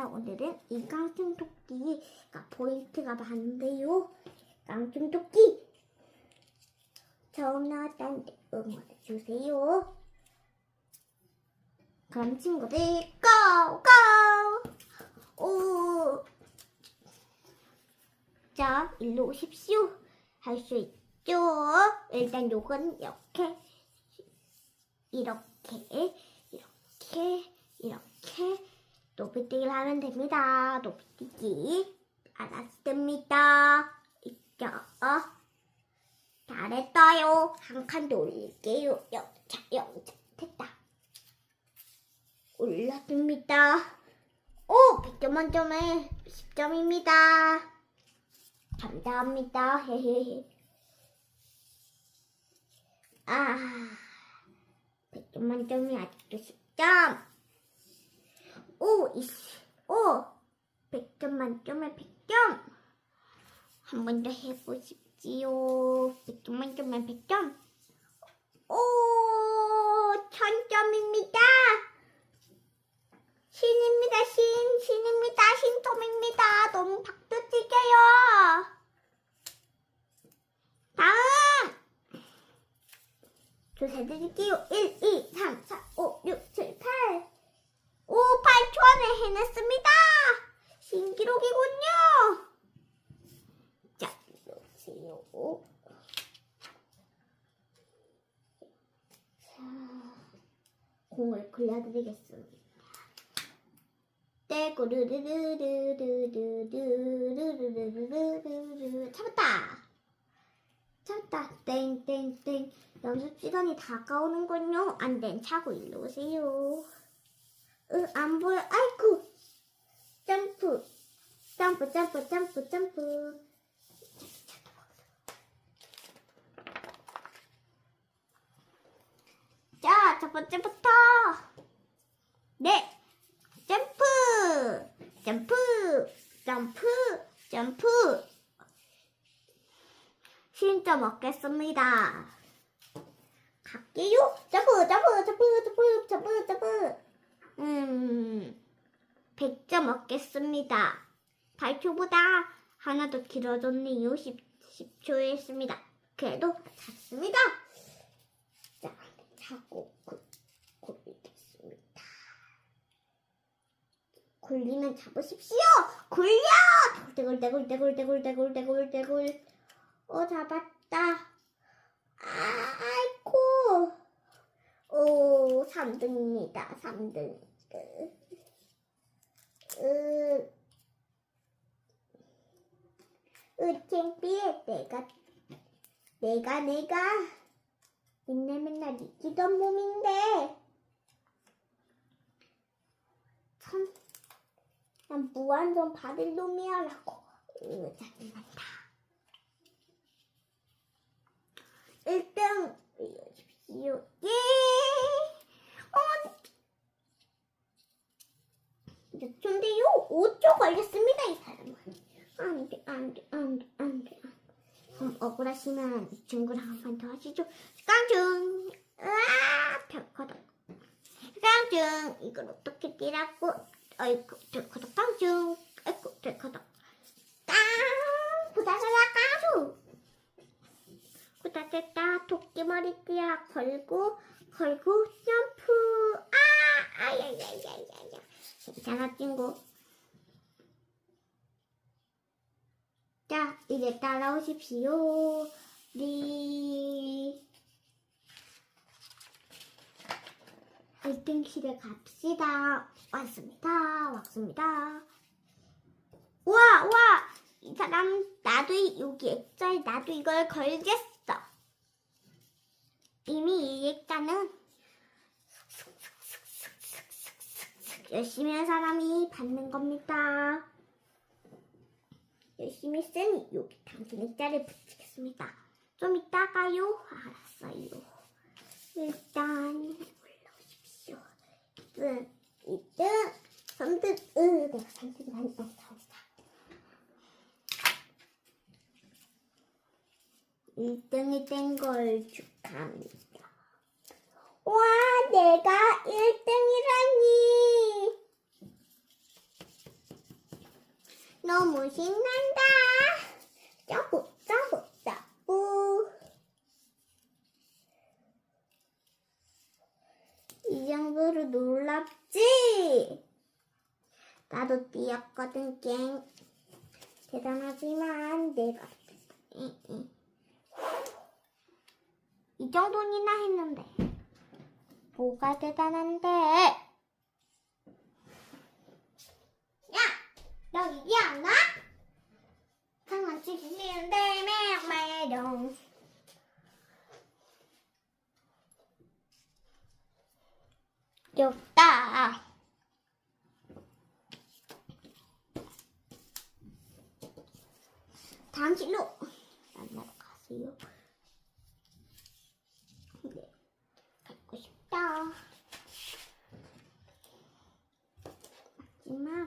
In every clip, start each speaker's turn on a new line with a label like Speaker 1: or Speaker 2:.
Speaker 1: 왔습니다. 오늘은 이 깡충토끼가 포인트가 많은데요. 깡충토끼 처음 나왔다는데 응원해주세요. 그럼 친구들 고! 고! 오! 자, 일로 오십시오. 할 수 있죠? 일단 요건 이렇게 이렇게 이렇게 이렇게 높이뛰기를 하면 됩니다. 높이뛰기 알았습니다. 있죠? 잘했어요. 한 칸 더 올릴게요. 영차 영차 됐다. 올랐습니다. 오! 100점 만점에 10점입니다. 감사합니다. 헤헤헤. 아, 100점 만점이 아직도 10점. 오, 이씨, 오, 100점 만점에 100점. 한 번 더 해보십시오. 100점 만점에 100점. 오, 1000점입니다. 신입니다, 신, 신입니다, 신톰입니다. 너무 박수 치게요. 다음! 조사드릴게요. 1, 2, 3, 4, 5, 6, 7, 8. 오, 8초 안에 해냈습니다. 신기록이군요. 자, 놓으세요. 자, 공을 굴려드리겠습니다. 떼고르르르르르르르르르르르 잡았다. 잡았다. 땡땡땡. 연습 시간이 다가오는군요. 안 된 차고 일로 오세요. 으, 안 보여. 아이쿠. 점프. 점프, 점프, 점프, 점프. 자, 첫 번째부터. 네. 점프. 점프. 점프. 점프. 신점 먹겠습니다. 갈게요. 점프, 점프, 점프, 점프, 점프, 점프. 음, 100점 얻겠습니다. 발초보다 하나 더 길어졌네요. 10, 10초에 했습니다. 그래도 잤습니다. 자, 자고 굴리겠습니다. 굴리면 잡으십시오! 굴려! 돌대굴대굴대굴대굴대굴대굴대굴. 어, 잡았다. 아이코! 오, 3등입니다. 3등. 으, 으, 으, 창피해. 내가, 내가, 내가. 맨날 맨날 이기던 몸인데. 참, 난 무한정 받을 놈이야라고. 으, 짜증난다. 1등 올려주십시오. 예! 어, 몇 초인데요? 5초 걸렸습니다, 이 사람은. 안 돼, 안 돼, 안 돼, 안 돼. 그럼 억울하시면 이 친구랑 한 번 더 하시죠. 깡충! 으아! 별거다. 깡충! 이걸 어떻게 뛰라고? 아이고, 별거다, 깡충! 아이고, 별거다. 깡! 부다사라 깡충! 후다됐다 토끼 머리띠야 걸고 걸고 점프 아 아야야야야야 괜찮아 친구 자 이제 따라오십시오. 리. 1등실에 갑시다. 왔습니다. 왔습니다. 우와 우와! 이 사람 나도 이- 여기 액자에 나도 이걸 걸겠어. 이미 이 액자는 열심히 한 사람이 받는 겁니다. 열심히 쓴 여기 당신 액자를 붙이겠습니다. 좀 이따가요. 알았어요. 일단 올라오십시오. 1등, 2등, 3등, 으, 내가 3등을 하니까 잘했다. 1등이 된 걸 축하합니다. 와, 내가 1등이라니. 너무 신난다. 점프, 점프, 점프. 이 정도로 놀랍지? 나도 뛰었거든, 갱. 대단하지만 내가 이, 이. 이 정도니나 했는데 뭐가 대단한데? đâu gì dần đó thằng mình chỉ liên đê mẹ mày đồng chúng ta. Tháng chín lộ làm lại cả chị mát.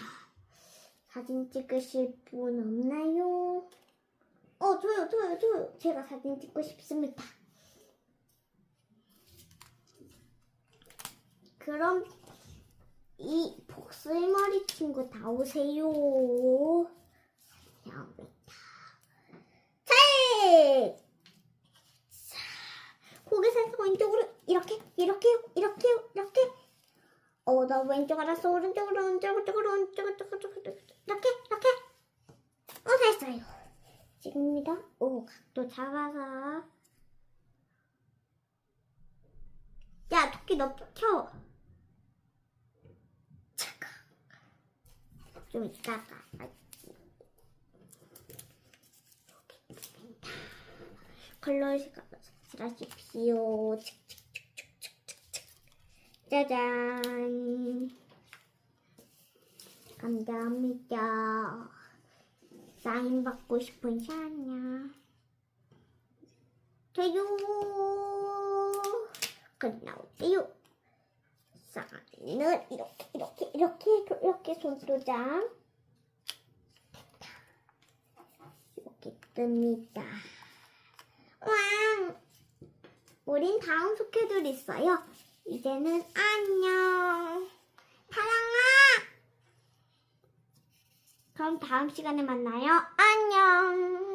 Speaker 1: 사진 찍으실 분 없나요? 어, 저요, 저요, 저요. 제가 사진 찍고 싶습니다. 그럼 이 복슬머리 친구 다 오세요. 감사합니다. 책! 자, 고개 살짝 왼쪽으로 이렇게 이렇게 이렇게 이렇게 어, 나 왼쪽 알았어. 오른쪽으로 오른쪽으로 오른쪽으로 오른쪽으로 오른쪽으로 이렇게 이렇게 어, 됐어요. 지금입니다. 오, 각도 잡아서 야, 토끼 너 켜. 잠깐. 좀 이따가. 컬러 색칠하십시오. 짜잔. 감사합니다. 사인 받고 싶은 샤냐. 저요. 끝나오세요. 사인은 이렇게, 이렇게, 이렇게, 이렇게 손도장. 이렇게 뜹니다. 왕! 우린 다음 속해들 있어요. 이제는 안녕. 사랑아! 그럼 다음 시간에 만나요. 안녕.